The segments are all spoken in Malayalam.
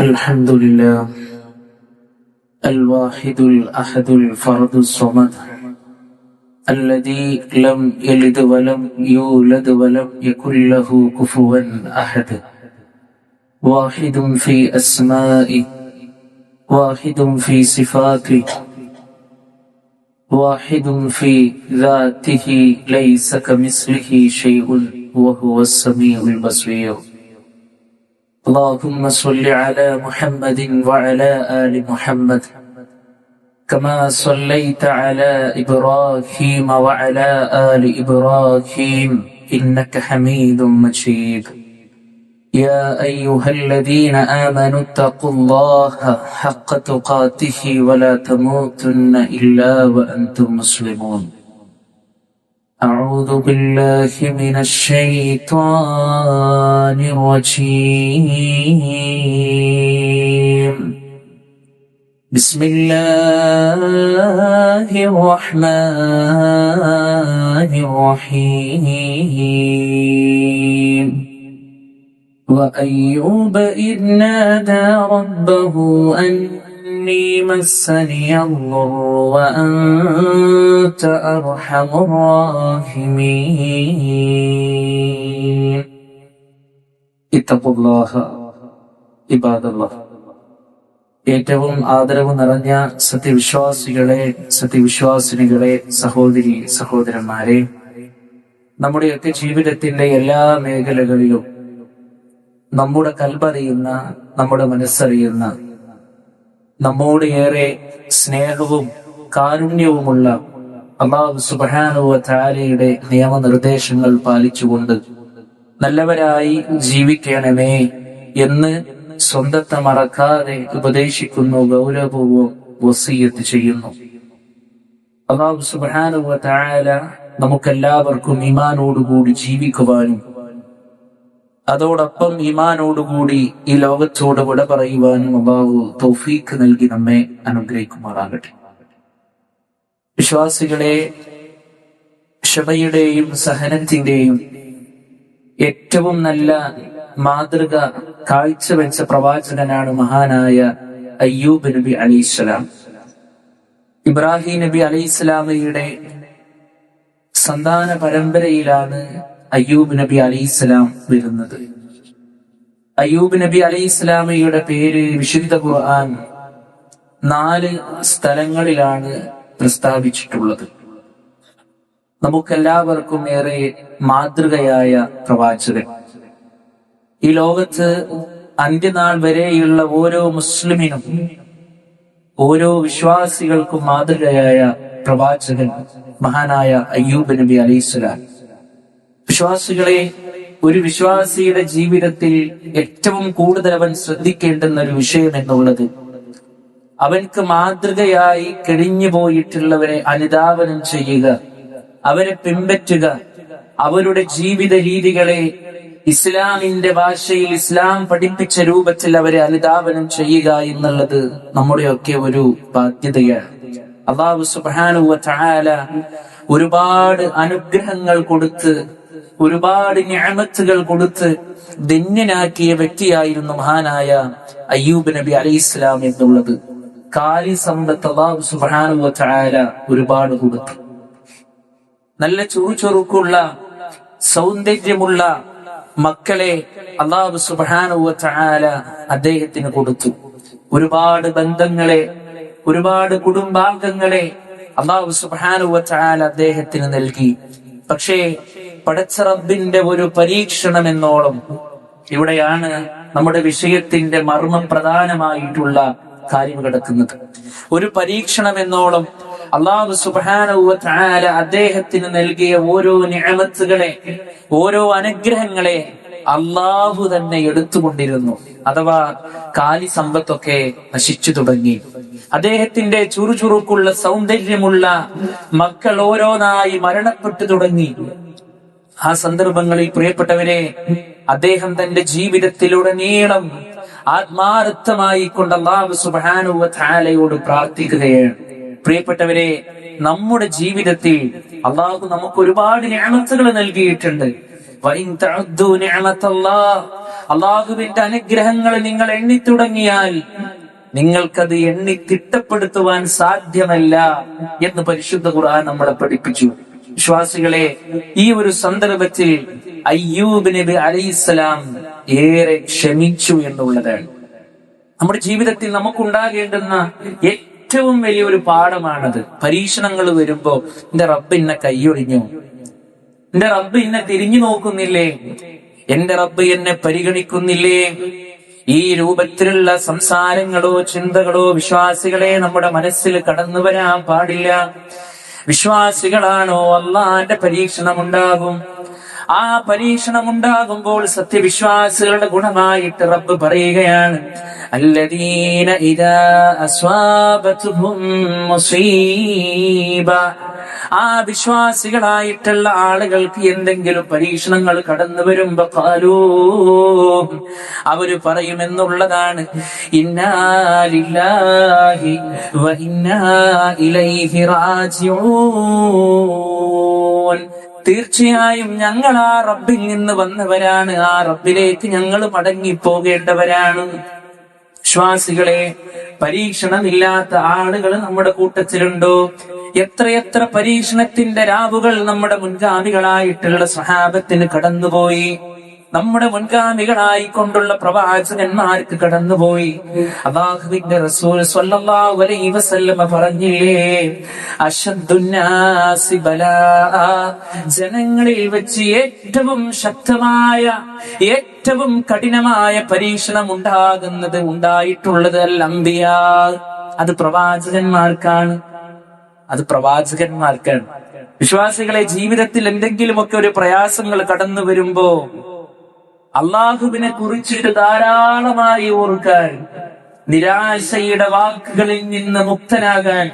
الحمد لله الواحد الأحد الفرد الصمد الذي لم يلد ولم يولد ولم يكن له كفوا أحد واحد في أسمائه واحد في صفاته واحد في ذاته ليس كمثله شيء وهو السميع البصير. اللهم صل على محمد وعلى آل محمد كما صليت على إبراهيم وعلى آل إبراهيم إنك حميد مجيد. يا أيها الذين آمنوا اتقوا الله حق تقاته ولا تموتن إلا وأنتم مسلمون. أعوذ بالله من الشيطان الرجيم. بسم الله الرحمن الرحيم. وأيوب إذ نادى ربه أني مسني الضر وأنت أرحم الراحمين اتقوا الله عباد الله ഏറ്റവും ആദരവ് നിറഞ്ഞ സത്യവിശ്വാസികളെ സത്യവിശ്വാസിനികളെ സഹോദരി സഹോദരന്മാരെ നമ്മുടെയൊക്കെ ജീവിതത്തിന്റെ എല്ലാ മേഖലകളിലും നമ്മുടെ കൽപ്പറിയുന്ന നമ്മുടെ മനസ്സറിയുന്ന നമ്മോട് ഏറെ സ്നേഹവും കാരുണ്യവുമുള്ള അള്ളാഹു സുബാനുവ താരയുടെ നിയമനിർദ്ദേശങ്ങൾ പാലിച്ചുകൊണ്ട് നല്ലവരായി ജീവിക്കണമേ എന്ന് സ്വന്തത്തെ മറക്കാതെ ഉപദേശിക്കുന്നു ഗൗരവവും വസീയത്ത് ചെയ്യുന്നു. അള്ളാഹു സുബാനുവ താര നമുക്കെല്ലാവർക്കും ഇമാനോടുകൂടി ജീവിക്കുവാനും അതോടൊപ്പം ഇമാനോടുകൂടി ഈ ലോകത്തോട് വിട പറയുവാനും അബാവു തൗഫീഖ് നൽകി നമ്മെ അനുഗ്രഹിക്കുമാറാകട്ടെ. വിശ്വാസികളെ ക്ഷമയുടെയും സഹനത്തിന്റെയും ഏറ്റവും നല്ല മാതൃക കാഴ്ചവെച്ച പ്രവാചകനാണ് മഹാനായ അയ്യൂബ് നബി അലിസ്ലാം ഇബ്രാഹിം നബി അലി ഇസ്ലാമയുടെ സന്താന പരമ്പരയിലാണ് അയ്യൂബ് നബി അലൈഹിസ്സലാം വരുന്നത്. അയ്യൂബ് നബി അലൈഹിസ്സലാമയുടെ പേര് വിശുദ്ധ ഖുർആൻ നാല് സ്ഥലങ്ങളിലാണ് പ്രസ്താവിച്ചിട്ടുള്ളത്. നമുക്കെല്ലാവർക്കും ഏറെ മാതൃകയായ പ്രവാചകൻ. ഈ ലോകത്ത് അന്ത്യനാൾ വരെയുള്ള ഓരോ മുസ്ലിമിനും ഓരോ വിശ്വാസികൾക്കും മാതൃകയായ പ്രവാചകൻ മഹാനായ അയ്യൂബ് നബി അലൈഹിസ്സലാം വിശ്വാസികളെ ഒരു വിശ്വാസിയുടെ ജീവിതത്തിൽ ഏറ്റവും കൂടുതൽ അവൻ ശ്രദ്ധിക്കേണ്ടുന്ന ഒരു വിഷയം എന്നുള്ളത് അവൻക്ക് മാതൃകയായി കഴിഞ്ഞു പോയിട്ടുള്ളവരെ അനുധാവനം ചെയ്യുക അവരെ പിൻപറ്റുക അവരുടെ ജീവിത രീതികളെ ഇസ്ലാമിന്റെ ഭാഷയിൽ ഇസ്ലാം പഠിപ്പിച്ച രൂപത്തിൽ അവരെ അനുധാവനം ചെയ്യുക എന്നുള്ളത് നമ്മുടെയൊക്കെ ഒരു ബാധ്യതയാണ്. അള്ളാഹു സുബാനുവ ഒരുപാട് അനുഗ്രഹങ്ങൾ കൊടുത്ത് ഒരുപാട് ഞാമത്തുകൾ കൊടുത്ത് ധന്യനാക്കിയ വ്യക്തിയായിരുന്നു മഹാനായ അയ്യൂബ് നബി അലി ഇസ്ലാം എന്നുള്ളത്. കാലി സമ്പത്ത് അള്ളാഹു ഒരുപാട് കൊടുത്തു. നല്ല ചുറുചുറുക്കുള്ള സൗന്ദര്യമുള്ള മക്കളെ അള്ളാഹു സുബാനുവ അദ്ദേഹത്തിന് കൊടുത്തു. ഒരുപാട് ബന്ധങ്ങളെ ഒരുപാട് കുടുംബാംഗങ്ങളെ അള്ളാഹു സുബാനുവ അദ്ദേഹത്തിന് നൽകി. പക്ഷേ പടച്ച റബ്ബിന്റെ ഒരു പരീക്ഷണം എന്നോളം ഇവിടെയാണ് നമ്മുടെ വിഷയത്തിന്റെ മർമ്മം പ്രധാനമായിട്ടുള്ള കാര്യം കിടക്കുന്നത്. ഒരു പരീക്ഷണം എന്നോളം അള്ളാഹു സുബാന അദ്ദേഹത്തിന് നൽകിയ ഓരോ ഞാമത്തുകളെ ഓരോ അനുഗ്രഹങ്ങളെ അള്ളാഹു തന്നെ എടുത്തുകൊണ്ടിരുന്നു. അഥവാ കാലി സമ്പത്തൊക്കെ നശിച്ചു തുടങ്ങി. അദ്ദേഹത്തിന്റെ ചുറുചുറുക്കുള്ള സൗന്ദര്യമുള്ള മക്കൾ ഓരോന്നായി മരണപ്പെട്ടു തുടങ്ങി. ആ സന്ദർഭങ്ങളിൽ പ്രിയപ്പെട്ടവരെ അദ്ദേഹം തന്റെ ജീവിതത്തിലൂടെ ജീവിതത്തിലുടനീളം ആത്മാർത്ഥമായി കൊണ്ട് അള്ളാഹു സുബാനുവ താലയോട് പ്രാർത്ഥിക്കുകയാണ്. പ്രിയപ്പെട്ടവരെ നമ്മുടെ ജീവിതത്തിൽ അള്ളാഹു നമുക്ക് ഒരുപാട് ഞാമത്തുകൾ നൽകിയിട്ടുണ്ട്. അള്ളാഹുവിന്റെ അനുഗ്രഹങ്ങൾ നിങ്ങൾ എണ്ണി തുടങ്ങിയാൽ നിങ്ങൾക്കത് എണ്ണി തിട്ടപ്പെടുത്തുവാൻ സാധ്യമല്ല എന്ന് പരിശുദ്ധ ഖുർആൻ നമ്മളെ പഠിപ്പിച്ചു. വിശ്വാസികളെ ഈ ഒരു സന്ദർഭത്തിൽ അയ്യൂബ് നബി അലൈഹിസ്സലാം ഏറെ ക്ഷമിച്ചു എന്നുള്ളതാണ് നമ്മുടെ ജീവിതത്തിൽ നമുക്കുണ്ടാകേണ്ടുന്ന ഏറ്റവും വലിയൊരു പാഠമാണത്. പരീക്ഷണങ്ങൾ വരുമ്പോ എന്റെ റബ്ബ് എന്നെ കൈയൊഴിഞ്ഞു. എന്റെ റബ്ബ് എന്നെ തിരിഞ്ഞു നോക്കുന്നില്ലേ? എന്റെ റബ്ബ് എന്നെ പരിഗണിക്കുന്നില്ലേ? ഈ രൂപത്തിലുള്ള സംസാരങ്ങളോ ചിന്തകളോ വിശ്വാസികളെ നമ്മുടെ മനസ്സിൽ കടന്നു വരാൻ പാടില്ല. വിശ്വാസികളാണോ അള്ളാന്റെ പരീക്ഷണം ഉണ്ടാകും ആ പരീക്ഷണം ഉണ്ടാകുമ്പോൾ സത്യവിശ്വാസികളുടെ ഗുണമായിട്ട് റബ്ബ് പറയുകയാണ് അല്ലദീന അസ്വാബത്തുഹും മുസീബ. ആ വിശ്വാസികളായിട്ടുള്ള ആളുകൾക്ക് എന്തെങ്കിലും പരീക്ഷണങ്ങൾ കടന്നു വരുമ്പോ കാലൂ അവർ പറയുമെന്നുള്ളതാണ് ഇന്നാലില്ലാഹി ഇന്നാ ഇലൈഹി റാജിഊൻ. തീർച്ചയായും ഞങ്ങൾ ആ റബ്ബിൽ നിന്ന് വന്നവരാണ്. ആ റബ്ബിലേക്ക് ഞങ്ങൾ മടങ്ങിപ്പോകേണ്ടവരാണ്. വിശ്വാസികളെ പരീക്ഷണമില്ലാത്ത ആളുകൾ നമ്മുടെ കൂട്ടത്തിലുണ്ടോ? എത്രയെത്ര പരീക്ഷണത്തിന്റെ രാവുകൾ നമ്മുടെ മുൻഗാമികളായിട്ടുള്ള സഹാബത്തിന് കടന്നുപോയി? നമ്മുടെ മുൻഗാമികളായി കൊണ്ടുള്ള പ്രവാചകന്മാർക്ക് കടന്നുപോയി. അള്ളാഹുവിന്റെ റസൂൽ സ്വല്ലല്ലാഹു അലൈഹി വസല്ലമ പറഞ്ഞില്ലേ അശദ്ദുന്നാസി ബലാ. ജനങ്ങളിൽ വെച്ച് ഏറ്റവും ശക്തമായ ഏറ്റവും കഠിനമായ പരീക്ഷണം ഉണ്ടാകുന്നത് ഉണ്ടായിട്ടുള്ളത് അൽ അത് പ്രവാചകന്മാർക്കാണ്. അത് പ്രവാചകന്മാർക്കാണ്. വിശ്വാസികളെ ജീവിതത്തിൽ എന്തെങ്കിലുമൊക്കെ ഒരു പ്രയാസങ്ങൾ കടന്നു വരുമ്പോ അള്ളാഹുവിനെ കുറിച്ചിട്ട് ധാരാളമായി ഓർക്കാൻ നിരാശയുടെ വാക്കുകളിൽ നിന്ന് മുക്തനാകാൻ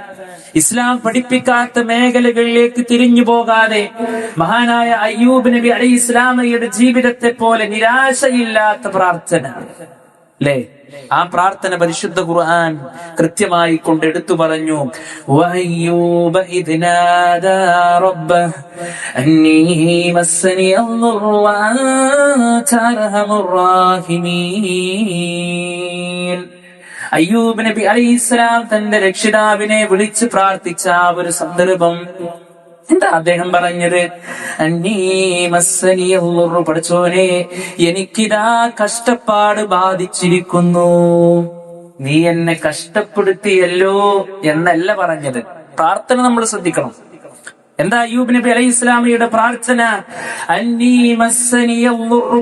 ഇസ്ലാം പഠിപ്പിക്കാത്ത മേഖലകളിലേക്ക് തിരിഞ്ഞു പോകാതെ മഹാനായ അയ്യൂബ് നബി അലി ഇസ്ലാമയുടെ ജീവിതത്തെ പോലെ നിരാശയില്ലാത്ത പ്രാർത്ഥന. അല്ലേ ആ പ്രാർത്ഥന പരിശുദ്ധ ഖുർആൻ കൃത്യമായി കൊണ്ട് എടുത്തു പറഞ്ഞു. അയ്യൂബ് നബി അലൈഹിസ്സലാം തന്റെ രക്ഷിതാവിനെ വിളിച്ച് പ്രാർത്ഥിച്ച ആ ഒരു സന്ദർഭം എന്താ അദ്ദേഹം പറഞ്ഞത്? പഠിച്ചോനെ എനിക്കിതാ കഷ്ടപ്പാട് ബാധിച്ചിരിക്കുന്നു. നീ എന്നെ കഷ്ടപ്പെടുത്തിയല്ലോ എന്നല്ല പറഞ്ഞത്. പ്രാർത്ഥന നമ്മൾ ശ്രദ്ധിക്കണം. എന്താ അയ്യൂബ് നബി അലൈഹി ഇസ്ലാമിയുടെ പ്രാർത്ഥന?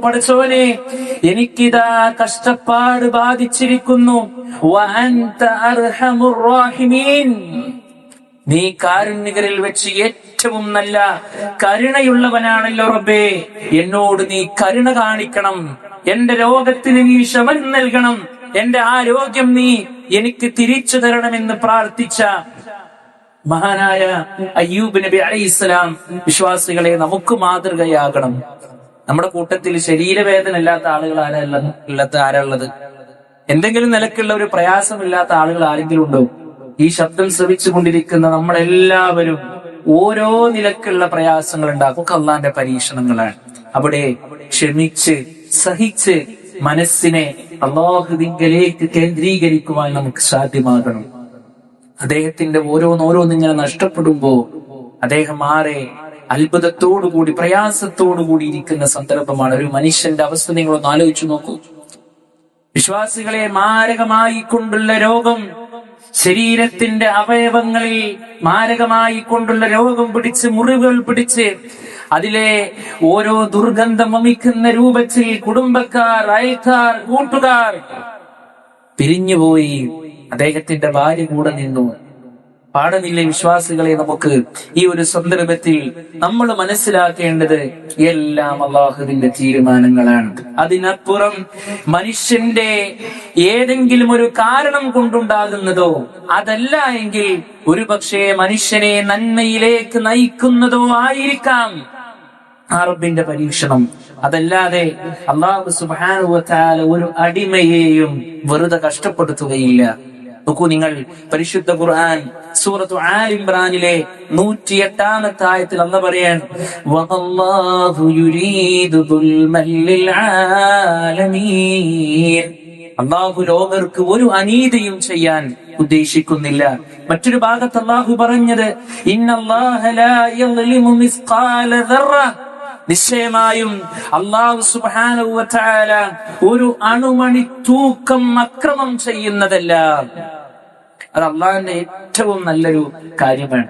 പഠിച്ചോനെ എനിക്കിതാ കഷ്ടപ്പാട് ബാധിച്ചിരിക്കുന്നു. നീ കാരുണ്യകരിൽ വെച്ച് ഏറ്റവും നല്ല കരുണയുള്ളവനാണല്ലോ റബ്ബേ. എന്നോട് നീ കരുണ കാണിക്കണം. എന്റെ രോഗത്തിന് നീ ശമൻ നൽകണം. എന്റെ ആരോഗ്യം നീ എനിക്ക് തിരിച്ചു തരണമെന്ന് പ്രാർത്ഥിച്ച മഹാനായ അയ്യൂബ് നബി അലൈഹിസ്സലാം വിശ്വാസികളെ നമുക്ക് മാതൃകയാകണം. നമ്മുടെ കൂട്ടത്തിൽ ശരീരവേദന ഇല്ലാത്ത ആളുകൾ ആരാ ഇല്ലാത്ത ആരാ ഉള്ളത്? എന്തെങ്കിലും നിലക്കുള്ള ഒരു പ്രയാസമില്ലാത്ത ആളുകൾ ആരെങ്കിലും ഉണ്ടോ? ഈ ശബ്ദം ശ്രവിച്ചു കൊണ്ടിരിക്കുന്ന നമ്മളെല്ലാവരും ഓരോ നിലക്കുള്ള പ്രയാസങ്ങൾ ഉണ്ടാകും കള്ളാന്റെ പരീക്ഷണങ്ങളാണ്. അവിടെ ക്ഷമിച്ച് സഹിച്ച് മനസ്സിനെ അള്ളാഹുദിങ്കലേക്ക് കേന്ദ്രീകരിക്കുവാൻ നമുക്ക് സാധ്യമാകണം. അദ്ദേഹത്തിന്റെ ഓരോന്നോരോന്നിങ്ങനെ നഷ്ടപ്പെടുമ്പോ അദ്ദേഹം ആരെ അത്ഭുതത്തോടുകൂടി പ്രയാസത്തോടുകൂടി ഇരിക്കുന്ന സന്ദർഭമാണ്. ഒരു മനുഷ്യന്റെ അവസ്ഥ നിങ്ങളൊന്ന് ആലോചിച്ചു നോക്കൂ. വിശ്വാസികളെ മാരകമായി കൊണ്ടുള്ള രോഗം ശരീരത്തിന്റെ അവയവങ്ങളിൽ മാരകമായി കൊണ്ടുള്ള രോഗം പിടിച്ച് മുറിവുകൾ പിടിച്ച് അതിലെ ഓരോ ദുർഗന്ധം വമിക്കുന്ന രൂപത്തിൽ കുടുംബക്കാർ അയൽക്കാർ കൂട്ടുകാർ പിരിഞ്ഞുപോയി. അദ്ദേഹത്തിന്റെ ഭാര്യ കൂടെ നിന്നു. പാടനിലെ വിശ്വാസികളെ നമുക്ക് ഈ ഒരു സന്ദർഭത്തിൽ നമ്മൾ മനസ്സിലാക്കേണ്ടത് എല്ലാം അള്ളാഹുവിന്റെ തീരുമാനങ്ങളാണ്. അതിനപ്പുറം മനുഷ്യന്റെ ഏതെങ്കിലും ഒരു കാരണം കൊണ്ടുണ്ടാകുന്നതോ അതല്ല എങ്കിൽ ഒരുപക്ഷെ മനുഷ്യനെ നന്മയിലേക്ക് നയിക്കുന്നതോ ആയിരിക്കാം. അറബിന്റെ പരീക്ഷണം. അതല്ലാതെ അള്ളാഹു സുബാനുവത്താല ഒരു അടിമയെയും വെറുതെ കഷ്ടപ്പെടുത്തുകയില്ല. നോക്കൂ നിങ്ങൾ പരിശുദ്ധ ഖുർആൻ സൂറത്തു ആൽ ഇംറാനിലെ നൂറ്റി എട്ടാമത്തെ ആയത്തിൽ അല്ല പറയാണ് അള്ളാഹു ലോകർക്ക് ഒരു അനീതിയും ചെയ്യാൻ ഉദ്ദേശിക്കുന്നില്ല. മറ്റൊരു ഭാഗത്ത് അള്ളാഹു പറഞ്ഞത് നിശ്ചയമായും അള്ളാഹു സുബാന ഒരു അണുമണി തൂക്കം അക്രമം ചെയ്യുന്നതല്ല. അത് അള്ളാഹിന്റെ ഏറ്റവും നല്ലൊരു കാര്യമാണ്.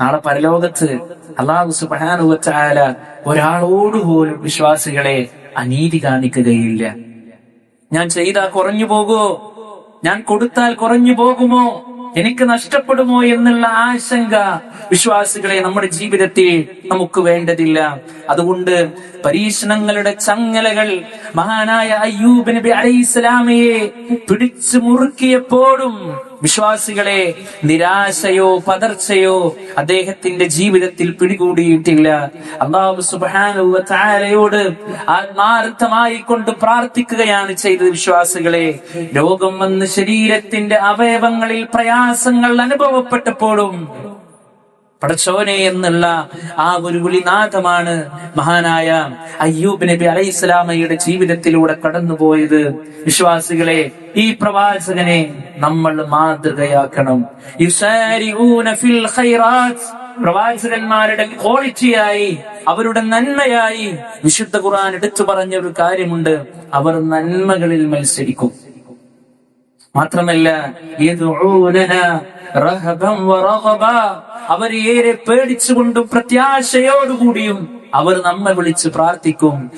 നാളെ പരലോകത്ത് അള്ളാഹു സുബ്ഹാനഹു വ തആല ഒരാളോട് പോലും വിശ്വാസികളെ അനീതി കാണിക്കുകയില്ല. ഞാൻ ചെയ്താൽ കുറഞ്ഞു പോകുമോ? ഞാൻ കൊടുത്താൽ കുറഞ്ഞു പോകുമോ? എനിക്ക് നഷ്ടപ്പെടുമോ എന്നുള്ള ആശങ്ക വിശ്വാസികളെ നമ്മുടെ ജീവിതത്തിൽ നമുക്ക് വേണ്ടതില്ല. അതുകൊണ്ട് പരീക്ഷണങ്ങളുടെ ചങ്ങലകൾ മഹാനായ അയ്യൂബ് നബി അലൈഹിസ്സലാമയെ പിടിച്ചു മുറുക്കിയപ്പോഴും വിശ്വാസികളെ നിരാശയോ പതർച്ചയോ അദ്ദേഹത്തിന്റെ ജീവിതത്തിൽ പിടികൂടിയിട്ടില്ല. അള്ളാഹു തആലയോട് ആത്മാർത്ഥമായി കൊണ്ട് പ്രാർത്ഥിക്കുകയാണ് ചെയ്തത് വിശ്വാസികളെ. രോഗം വന്ന് ശരീരത്തിന്റെ അവയവങ്ങളിൽ പ്രയാസങ്ങൾ അനുഭവപ്പെട്ടപ്പോഴും പടച്ചോനെ എന്നുള്ള ആ ഒരു വിളിനാഥമാണ് മഹാനായ അയ്യൂബ് നബി അലൈഹി സ്വലാമയുടെ ജീവിതത്തിലൂടെ കടന്നുപോയത്. വിശ്വാസികളെ ഈ പ്രവാചകനെ നമ്മൾ മാതൃകയാക്കണം. ഫിൽ ഖൈറാത്ത്. പ്രവാചകന്മാരുടെ ക്വാളിറ്റിയായി അവരുടെ നന്മയായി വിശുദ്ധ ഖുർആൻ എടുത്തു പറഞ്ഞ ഒരു കാര്യമുണ്ട്. അവർ നന്മകളിൽ മത്സരിക്കും. മാത്രമല്ല അവർ ഏറെ പേടിച്ചുകൊണ്ടും പ്രത്യാശയോടുകൂടിയും അവർ നമ്മെ വിളിച്ച് പ്രാർത്ഥിക്കും.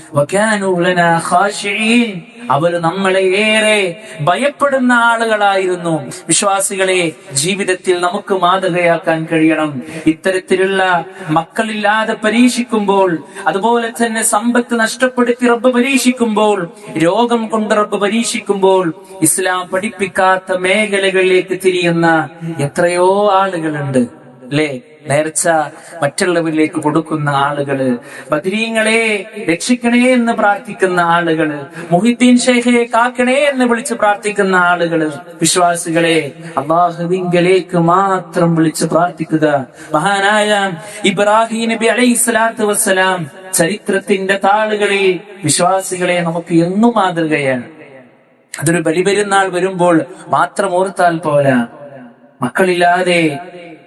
അവർ നമ്മളെ ഏറെ ഭയപ്പെടുന്ന ആളുകളായിരുന്നു. വിശ്വാസികളെ ജീവിതത്തിൽ നമുക്ക് മാതൃകയാക്കാൻ കഴിയണം. ഇത്തരത്തിലുള്ള മക്കളില്ലാതെ പരീക്ഷിക്കുമ്പോൾ അതുപോലെ തന്നെ സമ്പത്ത് നഷ്ടപ്പെടുത്തി റബ്ബ് പരീക്ഷിക്കുമ്പോൾ രോഗം കൊണ്ട് റബ്ബ് പരീക്ഷിക്കുമ്പോൾ ഇസ്ലാം പഠിപ്പിക്കാത്ത മേഖലകളിലേക്ക് തിരിയുന്ന എത്രയോ ആളുകളുണ്ട് അല്ലേ? നേർച്ച മറ്റുള്ളവരിലേക്ക് കൊടുക്കുന്ന ആളുകൾ. ബദരീങ്ങളെ രക്ഷിക്കണേ എന്ന് പ്രാർത്ഥിക്കുന്ന ആളുകൾ. മുഹിദ്ദീൻ ഷേഖയെ കാക്കണേ എന്ന് വിളിച്ച് പ്രാർത്ഥിക്കുന്ന ആളുകൾ. വിശ്വാസികളെ അള്ളാഹുവിങ്കലേക്ക് മാത്രം വിളിച്ച് പ്രാർത്ഥിക്കുക. മഹാനായ ഇബ്രാഹിം നബി അലൈഹി സ്വലാത്തു വസ്സലാം ചരിത്രത്തിന്റെ താളുകളിൽ വിശ്വാസികളെ നമുക്ക് എന്നും മാതൃകയാണ്. അതൊരു ബലിപെരുന്നാൾ വരുമ്പോൾ മാത്രം ഓർത്താൽ പോരാ. മക്കളില്ലാതെ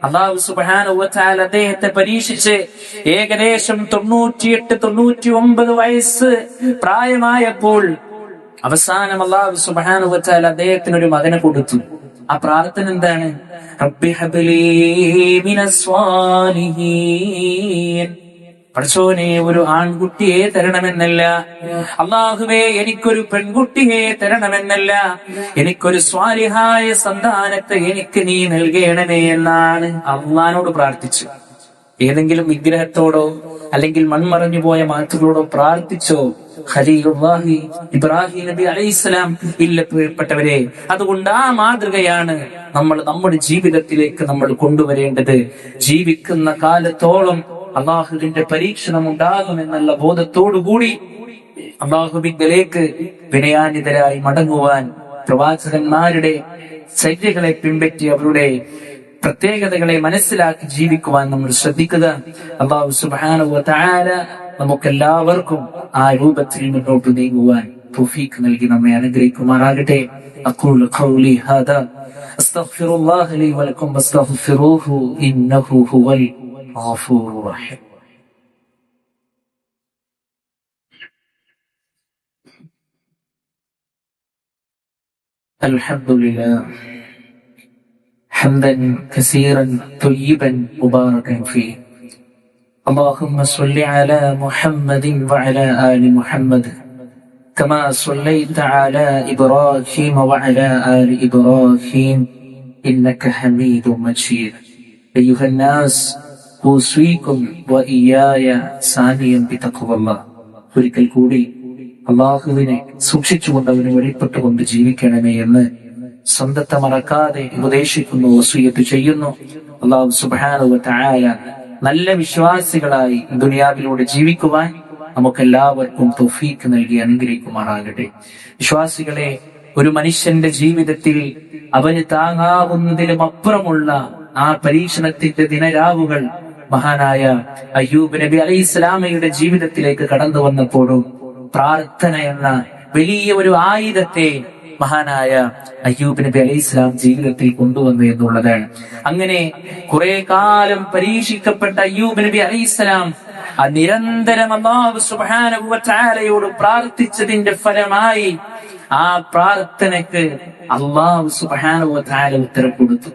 അള്ളാഹു സുബാന അദ്ദേഹത്തെ പരീക്ഷിച്ച് ഏകദേശം തൊണ്ണൂറ്റിയെട്ട് തൊണ്ണൂറ്റി ഒമ്പത് വയസ്സ് പ്രായമായപ്പോൾ അവസാനം അള്ളാഹു സുബാന അദ്ദേഹത്തിന് ഒരു മകനെ കൊടുത്തു. ആ പ്രാർത്ഥന എന്താണ്? റബ്ബി ഹബ്ലി മിനസ്വാലിഹീൻ പടച്ചോനെ ഒരു ആൺകുട്ടിയെ തരണമെന്നല്ല. അള്ളാഹുവേ എനിക്കൊരു പെൺകുട്ടിയെ തരണമെന്നല്ല. എനിക്കൊരു സ്വാലിഹായ സന്താനത്തെ എനിക്ക് നീ നൽകണമേ എന്നാണ് അള്ളഹാനോട് പ്രാർത്ഥിച്ചു. ഏതെങ്കിലും വിഗ്രഹത്തോടോ അല്ലെങ്കിൽ മൺമറഞ്ഞു പോയ മാറ്റുകളോടോ പ്രാർത്ഥിച്ചോ ഖലീലുല്ലാഹി ഇബ്രാഹിം നബി അലൈഹിസ്സലാം ഇല്ല പ്രിയപ്പെട്ടവരെ അതുകൊണ്ട് ആ മാതൃകയാണ് നമ്മൾ നമ്മുടെ ജീവിതത്തിലേക്ക് നമ്മൾ കൊണ്ടുവരേണ്ടത്. ജീവിക്കുന്ന കാലത്തോളം അള്ളാഹുവിന്റെ പരീക്ഷണം ഉണ്ടാകുമെന്നുള്ള ബോധത്തോടുകൂടി അള്ളാഹുബിങ്കലേക്ക് വിനയാനിതരായി മടങ്ങുവാൻ പ്രവാചകന്മാരുടെ ചര്യകളെ പിൻപറ്റി അവരുടെ പ്രത്യേകതകളെ മനസ്സിലാക്കി ജീവിക്കുവാൻ നമ്മൾ ശ്രദ്ധിക്കുക അള്ളാഹു സുബാനുവ താര നമുക്കെല്ലാവർക്കും ആ രൂപത്തിൽ മുന്നോട്ട് നീങ്ങുവാൻ തൗഫീഖ് നൽകി നമ്മെ അനുഗ്രഹിക്കുമാറാകട്ടെ أقول قولي هذا أستغفر الله لي ولكم واستغفروه إنه هو الغفور الرحيم الحمد لله. حمدا كثيرا طيبا مباركا فيه. اللهم صل على محمد وعلى آل محمد كما صليت على إبراهيم وعلى آل إبراهيم إنك حميد مجيد. أيها الناس ഓസ്വീക്കും സാനിയം പിതക്കുവല്ല ഒരിക്കൽ കൂടി അള്ളാഹുവിനെ സൂക്ഷിച്ചുകൊണ്ട് അവന് വെളിപ്പെട്ടുകൊണ്ട് ജീവിക്കണമേ എന്ന് സ്വന്തത്തെ മറക്കാതെ ഉപദേശിക്കുന്നു വസൂയത്ത് ചെയ്യുന്നു. അള്ളാഹു സുബാനുവായ നല്ല വിശ്വാസികളായി ദുനിയാവിലൂടെ ജീവിക്കുവാൻ നമുക്കെല്ലാവർക്കും തൊഫീക്ക് നൽകി അനുഗ്രഹിക്കുമാറാകട്ടെ. വിശ്വാസികളെ ഒരു മനുഷ്യന്റെ ജീവിതത്തിൽ അവന് താങ്ങാവുന്നതിലും അപ്പുറമുള്ള ആ പരീക്ഷണത്തിന്റെ ദിനരാവുകൾ മഹാനായ അയ്യൂബ് നബി അലി ഇസ്ലാമയുടെ ജീവിതത്തിലേക്ക് കടന്നു വന്നപ്പോഴും പ്രാർത്ഥന എന്ന വലിയ ഒരു ആയുധത്തെ മഹാനായ അയ്യൂബ് നബി അലൈഹി ഇസ്ലാം ജീവിതത്തിൽ കൊണ്ടുവന്നു എന്നുള്ളതാണ്. അങ്ങനെ കുറെ കാലം പരീക്ഷിക്കപ്പെട്ട അയ്യൂബ് നബി അലൈഹി ഇസ്ലാം നിരന്തരം അള്ളാഹു സുബ്ഹാനഹു വ പ്രാർത്ഥിച്ചതിന്റെ ഫലമായി ആ പ്രാർത്ഥനക്ക് അള്ളാഹു തആല ഉത്തരം കൊടുത്തു.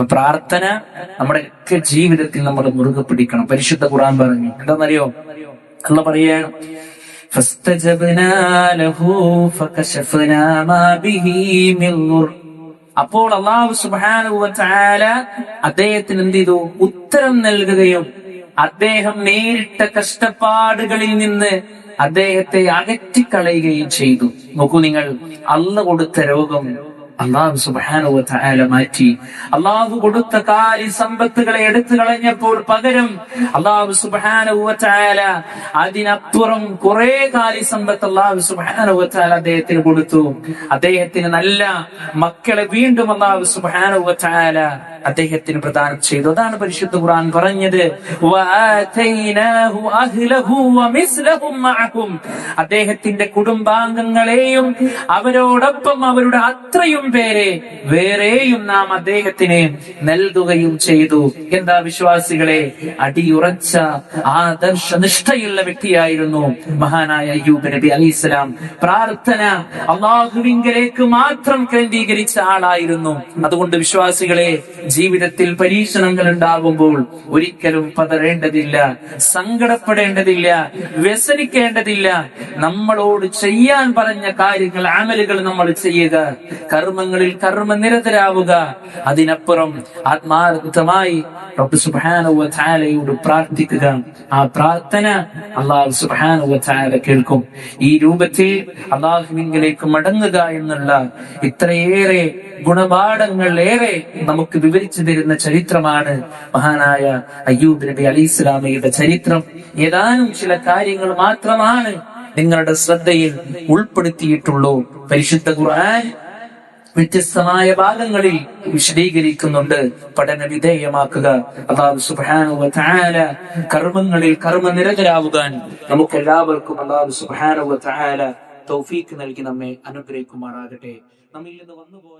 അപ്പൊ പ്രാർത്ഥന നമ്മുടെ ഒക്കെ ജീവിതത്തിൽ നമ്മൾ മുറുകെ പിടിക്കണം. പരിശുദ്ധ കുറാൻ പറഞ്ഞു. എന്താണെന്നറിയോ? അല്ല പറയാണ് അപ്പോൾ അള്ളാഹു സുബാനുവല അദ്ദേഹത്തിന് എന്ത് ചെയ്തു? ഉത്തരം നൽകുകയും അദ്ദേഹം നേരിട്ട കഷ്ടപ്പാടുകളിൽ നിന്ന് അദ്ദേഹത്തെ അകറ്റിക്കളയുകയും ചെയ്തു. നോക്കൂ നിങ്ങൾ അന്ന് കൊടുത്ത രോഗം അള്ളാഹു സുബാനുവ താല മാറ്റി. അള്ളാഹു കൊടുത്ത കാലി സമ്പത്തുകളെ എടുത്തു കളഞ്ഞപ്പോൾ പകരം അള്ളാഹു സുബാനുവ താല അതിനപ്പുറം കുറെ കാലി സമ്പത്ത് അള്ളാഹു സുബാനുവ താല അദ്ദേഹത്തിന് കൊടുത്തു. അദ്ദേഹത്തിന് നല്ല മക്കളെ വീണ്ടും അള്ളാഹു സുബാനുവ വ തആല അദ്ദേഹത്തിന് പ്രദാനം ചെയ്തു. അതാണ് പരിശുദ്ധ ഖുർആൻ പറഞ്ഞത്. അദ്ദേഹത്തിന്റെ കുടുംബാംഗങ്ങളെയും അവരോടൊപ്പം അവരുടെ അത്രയും പേരെ വേറെയും നാം അദ്ദേഹത്തിന് നൽകുകയും ചെയ്തു. എന്താ വിശ്വാസികളെ? അടിയുറച്ച ആദർശ നിഷ്ഠയുള്ള വ്യക്തിയായിരുന്നു മഹാനായ അയ്യൂബ് നബി സ്വലാം. പ്രാർത്ഥന അള്ളാഹുവിങ്കലേക്ക് മാത്രം കേന്ദ്രീകരിച്ച ആളായിരുന്നു. അതുകൊണ്ട് വിശ്വാസികളെ ജീവിതത്തിൽ പരീക്ഷണങ്ങൾ ഉണ്ടാകുമ്പോൾ ഒരിക്കലും പതറേണ്ടതില്ല സങ്കടപ്പെടേണ്ടതില്ല വ്യസനിക്കേണ്ടതില്ല. നമ്മളോട് ചെയ്യാൻ പറഞ്ഞ കാര്യങ്ങൾ ആമലുകൾ നമ്മൾ ചെയ്യുക. കർമ്മങ്ങളിൽ കർമ്മനിരതരാവുക അതിനപ്പുറം ആത്മാർത്ഥമായി റബ്ബ് പ്രാർത്ഥിക്കുക. ആ പ്രാർത്ഥന അള്ളാഹു തആല കേൾക്കും. ഈ രൂപത്തിൽ അള്ളാഹുവിങ്കിലേക്ക് മടങ്ങുക എന്നുള്ള ഇത്രയേറെ ഗുണപാഠങ്ങൾ ഏറെ നമുക്ക് വിവരിച്ചു തരുന്ന ചരിത്രമാണ് മഹാനായ അയ്യൂബ് നബി അലി ഇസ്ലാമിയുടെ ചരിത്രം. ഏതാനും ചില കാര്യങ്ങൾ മാത്രമാണ് നിങ്ങളുടെ ശ്രദ്ധയിൽ ഉൾപ്പെടുത്തിയിട്ടുള്ളൂ. പരിശുദ്ധ ഖുർആൻ വ്യത്യസ്തമായ ഭാഗങ്ങളിൽ വിശദീകരിക്കുന്നുണ്ട്. പഠന വിധേയമാക്കുക. അള്ളാഹു സുബ്ഹാനഹു വ തആല കർമ്മങ്ങളിൽ കർമ്മനിരതരാവുവാൻ നമുക്ക് എല്ലാവർക്കും അള്ളാഹു സുബ്ഹാനഹു വ തആല തൗഫീക്ക് നൽകി നമ്മെ അനുഗ്രഹിക്കുമാറാകട്ടെ. നമ്മിൽ നിന്ന് വന്നുപോയ